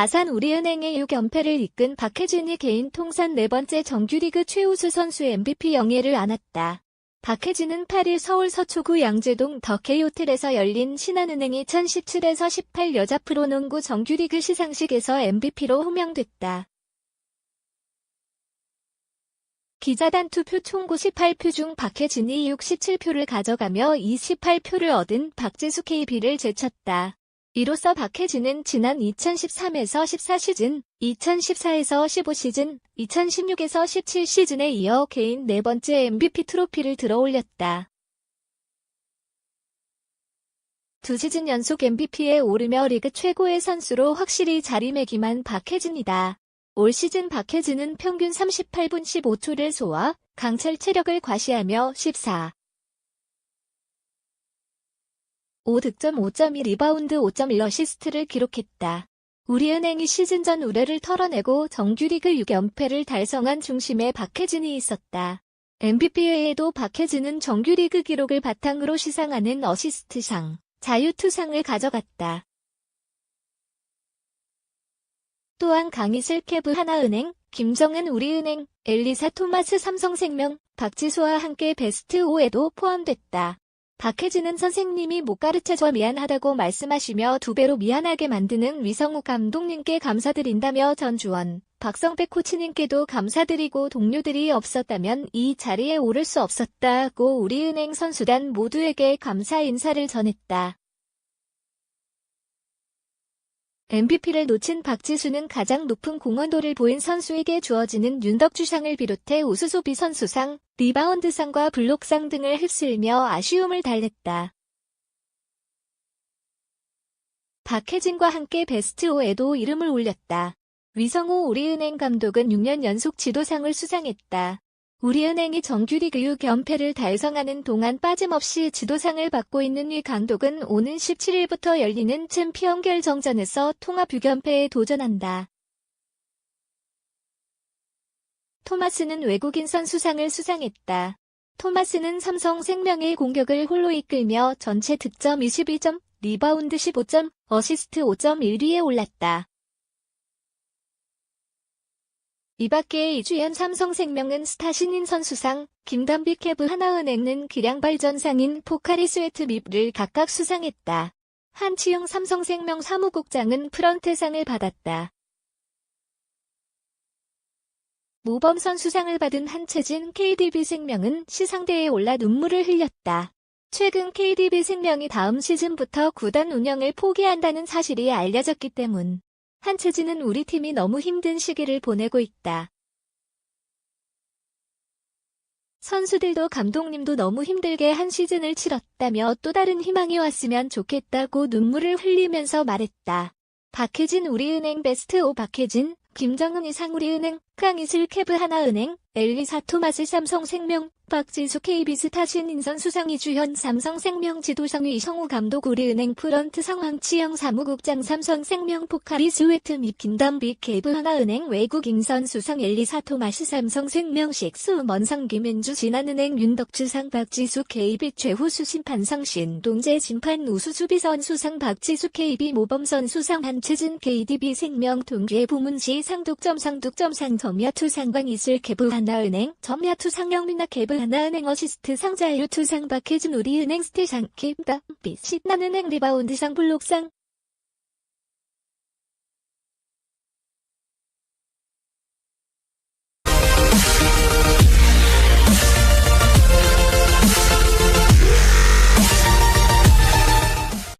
아산 우리은행의 6연패를 이끈 박혜진이 개인 통산 네 번째 정규리그 최우수 선수 MVP 영예를 안았다. 박혜진은 8일 서울 서초구 양재동 더케이 호텔에서 열린 신한은행 2017에서 18 여자 프로농구 정규리그 시상식에서 MVP로 호명됐다. 기자단 투표 총 98표 중 박혜진이 67표를 가져가며 28표를 얻은 박지수 KB를 제쳤다. 이로써 박혜진은 지난 2013에서 14시즌, 2014에서 15시즌, 2016에서 17시즌에 이어 개인 네 번째 MVP 트로피를 들어올렸다. 두 시즌 연속 MVP에 오르며 리그 최고의 선수로 확실히 자리매김한 박혜진이다. 올 시즌 박혜진은 평균 38분 15초를 소화, 강철 체력을 과시하며 14. 5득점 5.2 리바운드 5.1 어시스트를 기록했다. 우리은행이 시즌 전 우려를 털어내고 정규리그 6연패를 달성한 중심에 박혜진이 있었다. MVP 외에도 박혜진은 정규리그 기록을 바탕으로 시상하는 어시스트상, 자유투상을 가져갔다. 또한 강희슬 캐브 하나은행, 김정은 우리은행, 엘리사 토마스 삼성생명, 박지수와 함께 베스트 5에도 포함됐다. 박혜진은 선생님이 못 가르쳐줘 미안하다고 말씀하시며 두 배로 미안하게 만드는 위성우 감독님께 감사드린다며 전주원, 박성배 코치님께도 감사드리고 동료들이 없었다면 이 자리에 오를 수 없었다고 우리은행 선수단 모두에게 감사 인사를 전했다. MVP를 놓친 박지수는 가장 높은 공헌도를 보인 선수에게 주어지는 윤덕주상을 비롯해 우수소비 선수상, 리바운드상과 블록상 등을 휩쓸며 아쉬움을 달랬다. 박혜진과 함께 베스트 5에도 이름을 올렸다. 위성호 우리은행 감독은 6년 연속 지도상을 수상했다. 우리은행이 정규리그 6연패를 달성하는 동안 빠짐없이 지도상을 받고 있는 위 감독은 오는 17일부터 열리는 챔피언 결정전에서 통합 6연패에 도전한다. 토마스는 외국인 선수상을 수상했다. 토마스는 삼성생명의 공격을 홀로 이끌며 전체 득점 21점, 리바운드 15점, 어시스트 5.1위에 올랐다. 이 밖에 이주연 삼성생명은 스타 신인 선수상, 김담비 캐브 하나은행은 기량발전상인 포카리 스웨트 밉를 각각 수상했다. 한치영 삼성생명 사무국장은 프런트상을 받았다. 모범선 수상을 받은 한채진 KDB생명은 시상대에 올라 눈물을 흘렸다. 최근 KDB생명이 다음 시즌부터 구단 운영을 포기한다는 사실이 알려졌기 때문. 한채진은 우리 팀이 너무 힘든 시기를 보내고 있다. 선수들도 감독님도 너무 힘들게 한 시즌을 치렀다며 또 다른 희망이 왔으면 좋겠다고 눈물을 흘리면서 말했다. 박혜진 우리은행 베스트 오 박혜진, 김정은 이상 우리은행, 강희슬 캐브 하나은행, 엘리사 토마스 삼성생명, 박지수 KB스 타 신 인선 수상 이주현 삼성생명 지도상위 이성우 감독 우리은행 프런트 상황치영 사무국장 삼성생명 포카리 스웨트 및 김담비 케이브 하나은행 외국 인선 수상 엘리사 토마스 삼성생명 식수 먼상 김현주 진한은행 윤덕주상 박지수 KB 최후수 심판상 신동재 심판 우수 수비선 수상 박지수 KB 모범선 수상 한채진 KDB 생명 동계 부문시 상독점 상독점 상 점 야투 상관 이슬 케브 하나은행 점야투 상 영민나 케브 하나은행 어시스트 상자유 투상 박혜진 우리은행 스틸상 김담비 신한은행 리바운드상 블록상